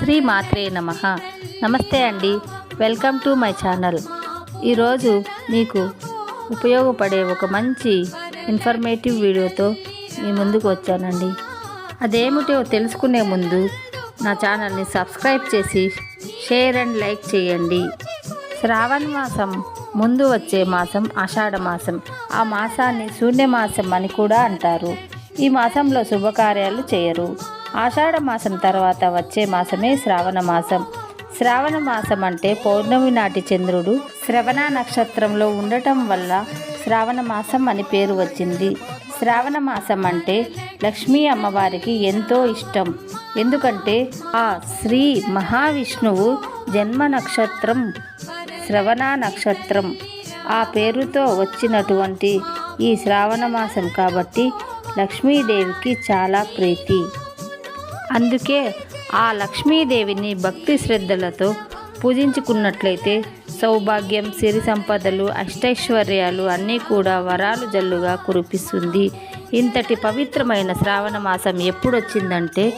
శ్రీ మాత్రే నమ. నమస్తే అండి. Welcome to my channel. ఈరోజు మీకు ఉపయోగపడే ఒక మంచి ఇన్ఫర్మేటివ్ వీడియోతో మీ ముందుకు వచ్చానండి. అదేమిటో తెలుసుకునే ముందు నా ఛానల్ని సబ్స్క్రైబ్ చేసి షేర్ అండ్ లైక్ చేయండి. శ్రావణ మాసం ముందు వచ్చే మాసం ఆషాఢ మాసం. ఆ మాసాన్ని శూన్య మాసం అని కూడా అంటారు. ఈ మాసంలో శుభకార్యాలు చేయరు. ఆషాఢ మాసం తర్వాత వచ్చే మాసమే శ్రావణ మాసం. శ్రావణ మాసం అంటే పౌర్ణమి నాటి చంద్రుడు శ్రవణ నక్షత్రంలో ఉండటం వల్ల శ్రావణ మాసం అని పేరు వచ్చింది. శ్రావణ మాసం అంటే లక్ష్మీ అమ్మవారికి ఎంతో ఇష్టం. ఎందుకంటే ఆ శ్రీ మహావిష్ణువు జన్మ నక్షత్రం శ్రవణ నక్షత్రం. ఆ పేరుతో వచ్చినటువంటి ఈ శ్రావణ మాసం కాబట్టి లక్ష్మీదేవికి చాలా ప్రీతి. అందుకే ఆ లక్ష్మీదేవిని భక్తి శ్రద్ధలతో పూజించుకున్నట్లయితే సౌభాగ్యం సిరి సంపదలు అష్టైశ్వర్యాలు అన్నీ కూడా వరాలు జల్లుగా కురిపిస్తుంది. ఇంతటి పవిత్రమైన శ్రావణ మాసం ఎప్పుడొచ్చిందంటే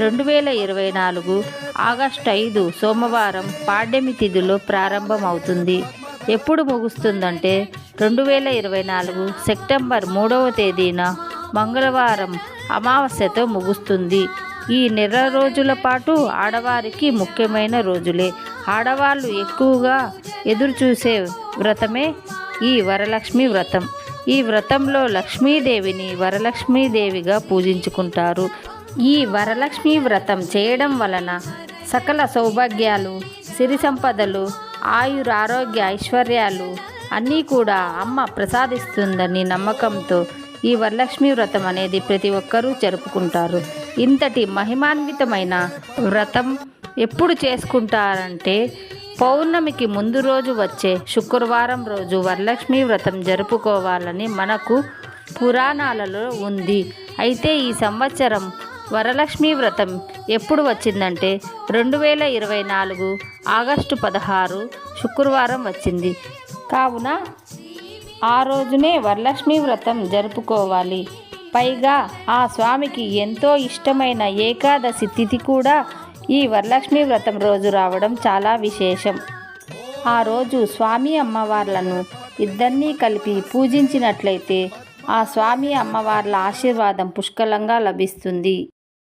రెండు వేల ఇరవై నాలుగు ఆగస్టు ఐదు సోమవారం పాడ్యమి తిథిలో ప్రారంభమవుతుంది. ఎప్పుడు ముగుస్తుందంటే రెండు వేల ఇరవై నాలుగు సెప్టెంబర్ మూడవ తేదీన మంగళవారం అమావాస్యతో ముగుస్తుంది. ఈ నెల రోజుల పాటు ఆడవారికి ముఖ్యమైన రోజులే. ఆడవాళ్ళు ఎక్కువగా ఎదురుచూసే వ్రతమే ఈ వరలక్ష్మి వ్రతం. ఈ వ్రతంలో లక్ష్మీదేవిని వరలక్ష్మీదేవిగా పూజించుకుంటారు. ఈ వరలక్ష్మి వ్రతం చేయడం వలన సకల సౌభాగ్యాలు సిరి సంపదలు ఆయురారోగ్య ఐశ్వర్యాలు అన్నీ కూడా అమ్మ ప్రసాదిస్తుందని నమ్మకంతో ఈ వరలక్ష్మి వ్రతం అనేది ప్రతి ఒక్కరూ జరుపుకుంటారు. ఇంతటి మహిమాన్వితమైన వ్రతం ఎప్పుడు చేసుకుంటారంటే పౌర్ణమికి ముందు రోజు వచ్చే శుక్రవారం రోజు వరలక్ష్మి వ్రతం జరుపుకోవాలని మనకు పురాణాలలో ఉంది. అయితే ఈ సంవత్సరం వరలక్ష్మి వ్రతం ఎప్పుడు వచ్చిందంటే రెండు వేల ఇరవై నాలుగు ఆగస్టు పదహారు శుక్రవారం వచ్చింది. కావున ఆ రోజునే వరలక్ష్మి వ్రతం జరుపుకోవాలి. పైగా ఆ స్వామికి ఎంతో ఇష్టమైన ఏకాదశి తిథి కూడా ఈ వరలక్ష్మి వ్రతం రోజు రావడం చాలా విశేషం. ఆ రోజు స్వామి అమ్మవార్లను ఇద్దరినీ కలిపి పూజించినట్లయితే ఆ స్వామి అమ్మవార్ల ఆశీర్వాదం పుష్కలంగా లభిస్తుంది.